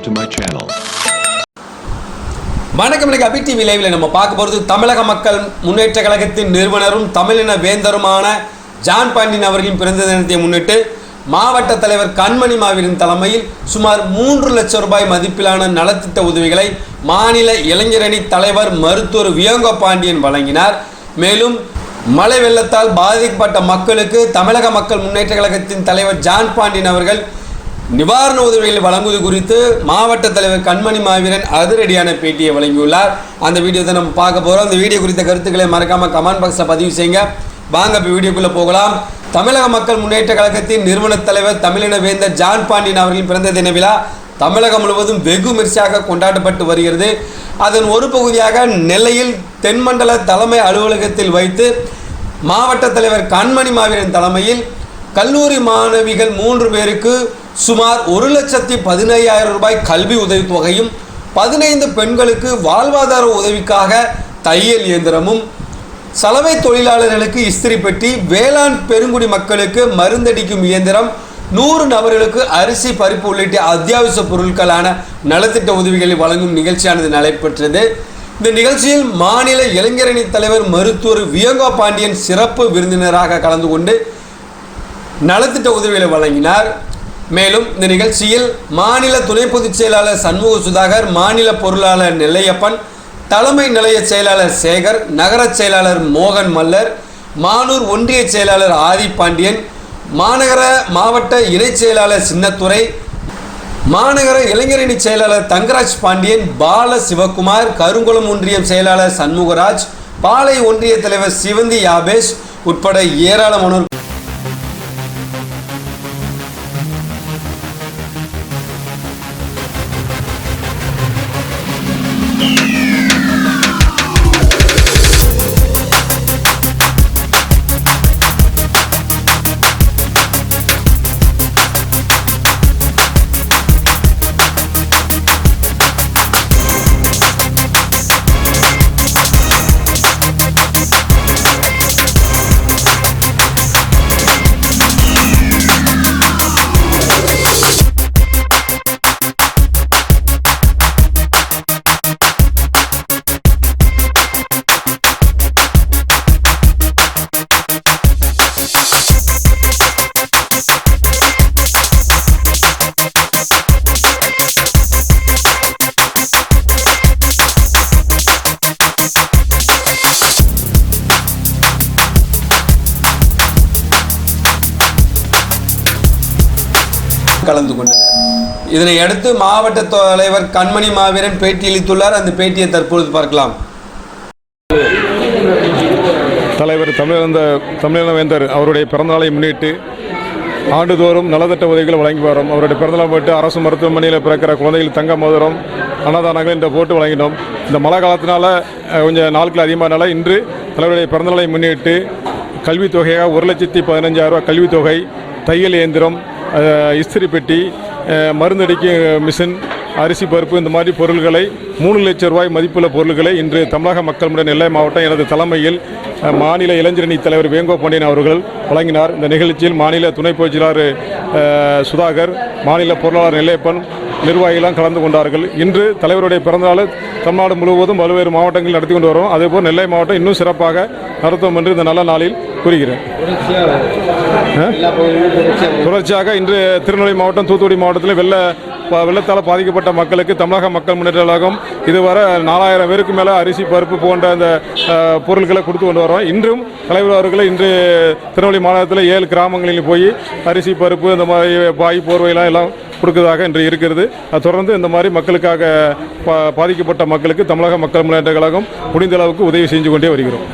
subscribe to my channel. வணக்கம் அபி TV லைவ்ல நம்ம பார்க்க போகிறது தமிழக மக்கள் முன்னேற்ற கழகத்தின் நிறுவனரும் தமிழின வேந்தருமான ஜான் பாண்டியன் அவர்களின் பிறந்த தினத்தை முன்னிட்டு மாவட்ட தலைவர் கண்மணி மாவீரன் தலைமையில் சுமார் மூன்று லட்சம் ரூபாய் மதிப்பிலான நலத்திட்ட உதவிகளை மாநில இளைஞரணி தலைவர் மருத்துவர் வியோங்க பாண்டியன் வழங்கினார் மேலும் மழை வெள்ளத்தால் பாதிக்கப்பட்ட மக்களுக்கு தமிழக மக்கள் முன்னேற்ற கழகத்தின் தலைவர் ஜான் பாண்டியன் அவர்கள் நிவாரண உதவிகளை வழங்குவது குறித்து மாவட்ட தலைவர் கண்மணி மாவீரன் அதிரடியான பேட்டியை வழங்கியுள்ளார். அந்த வீடியோ தான் நம்ம பார்க்க போகிறோம் அந்த வீடியோ குறித்த கருத்துக்களை மறக்காமல் கமெண்ட் பாக்ஸில் பதிவு செய்யுங்க. வாங்க இப்போ வீடியோக்குள்ளே போகலாம். தமிழக மக்கள் முன்னேற்ற கழகத்தின் நிறுவன தலைவர் தமிழின வேந்தர் ஜான் பாண்டியன் அவர்களின் பிறந்த தின விழா தமிழகம் முழுவதும் வெகு மிர்ச்சியாக கொண்டாடப்பட்டு வருகிறது. அதன் ஒரு பகுதியாக நெல்லையில் தென்மண்டல தலைமை அலுவலகத்தில் வைத்து மாவட்ட தலைவர் கண்மணி மாவீரன் தலைமையில் கல்லூரி மாணவிகள் மூன்று பேருக்கு சுமார் ஒரு லட்சத்தி பதினையாயிரம் ரூபாய் கல்வி உதவித்தொகையும் பதினைந்து பெண்களுக்கு வாழ்வாதார உதவிக்காக தையல் இயந்திரமும் சலவை தொழிலாளர்களுக்கு இஸ்திரி பெட்டி வேளாண் பெருங்குடி மக்களுக்கு மருந்தடிக்கும் இயந்திரம் நூறு நபர்களுக்கு அரிசி பருப்பு உள்ளிட்ட அத்தியாவசிய பொருட்களான நலத்திட்ட உதவிகளை வழங்கும் நிகழ்ச்சியானது நடைபெற்றது. இந்த நிகழ்ச்சியில் மாநில இளைஞரணி தலைவர் மருத்துவர் வியங்கோ பாண்டியன் சிறப்பு விருந்தினராக கலந்து கொண்டு நலத்திட்ட உதவிகளை வழங்கினார். மேலும் இந்த நிகழ்ச்சியில் மாநில துணை பொதுச் செயலாளர் சண்முக சுதாகர் மாநில பொருளாளர் நெல்லையப்பன் தலைமை நிலைய செயலாளர் சேகர் நகர செயலாளர் மோகன் மல்லர் மானூர் ஒன்றிய செயலாளர் ஆதி பாண்டியன் மாநகர மாவட்ட இணைச் செயலாளர் சின்னத்துறை மாநகர இளைஞரணி செயலாளர் தங்கராஜ் பாண்டியன் பால சிவகுமார் கருங்குளம் ஒன்றியம் செயலாளர் சண்முகராஜ் பாலை ஒன்றிய தலைவர் சிவந்தி யாபேஷ் உட்பட ஏராளமானோர் கலந்து கொண்டனர். இதனை அடுத்து மாவட்ட தலைவர் கண்மணி மாவீரன் பேட்டியளித்துள்ளார் அந்த பேட்டியை தற்பொழுது பார்க்கலாம். தலைவர் தமிழந்த தமிழின வேந்தர் அவருடைய பிறந்தநாளை முன்னிட்டு ஆண்டுதோறும் நலத்திட்ட உதவிகள் வழங்கி வரோம். அவருடைய பிறந்தநாள் போட்டு அரசு மருத்துவமனையில் பிறக்கிற குழந்தைகள் தங்க மோதிரம் அன்னதானங்கள் இந்த போட்டு வழங்கினோம். இந்த மழை காலத்தினால கொஞ்சம் நாட்கள் அதிகமானால இன்று தலைவருடைய பிறந்தநாளை முன்னிட்டு கல்வித் தொகையாக ஒரு லட்சத்தி பதினஞ்சாயிரம் ரூபா கல்வித்தொகை தையல் இயந்திரம் இஸ்திரி பெட்டி மருந்தடிக்கும் மிஷின் அரிசி பருப்பு இந்த மாதிரி பொருள்களை மூணு லட்சம் ரூபாய் மதிப்புள்ள பொருள்களை இன்று தமிழக மக்களுடைய நெல்லை மாவட்டம் எனது தலைமையில் மாநில இளைஞரணி தலைவர் வேங்கோ பாண்டியன் அவர்கள் வழங்கினார். இந்த நிகழ்ச்சியில் மாநில துணை பொதுச் சுதாகர் மாநில பொருளாளர் நெல்லையப்பன் நிர்வாகிகளாம் கலந்து கொண்டார்கள். இன்று தலைவருடைய பிறந்தநாள் தமிழ்நாடு முழுவதும் பல்வேறு மாவட்டங்களில் நடத்தி கொண்டு வரும் அதேபோல் நெல்லை மாவட்டம் இன்னும் சிறப்பாக நடத்தும் என்று இந்த நல்ல நாளில் கூறுகிறேன். தொடர்ச்சியாக இன்று திருநெல்வேலி மாவட்டம் தூத்துக்குடி மாவட்டத்தில் வெள்ள வெள்ளத்தால் பாதிக்கப்பட்ட மக்களுக்கு தமிழக மக்கள் முன்னேற்ற கழகம் இதுவரை நாலாயிரம் பேருக்கு மேலே அரிசி பருப்பு போன்ற அந்த பொருட்களை கொடுத்து கொண்டு வரோம் இன்றும் தலைவர் அவர்களை இன்று திருநெல்வேலி மாவட்டத்தில் ஏழு கிராமங்களில் போய் அரிசி பருப்பு இந்த மாதிரி பாய் போர்வையெல்லாம் எல்லாம் கொடுக்கறதாக இன்று இருக்கிறது. அது தொடர்ந்து இந்த மாதிரி மக்களுக்காக பா- பாதிக்கப்பட்ட மக்களுக்கு தமிழக மக்கள் முன்னேற்ற கழகம் முடிந்த அளவுக்கு உதவி செஞ்சு கொண்டே வருகிறோம்.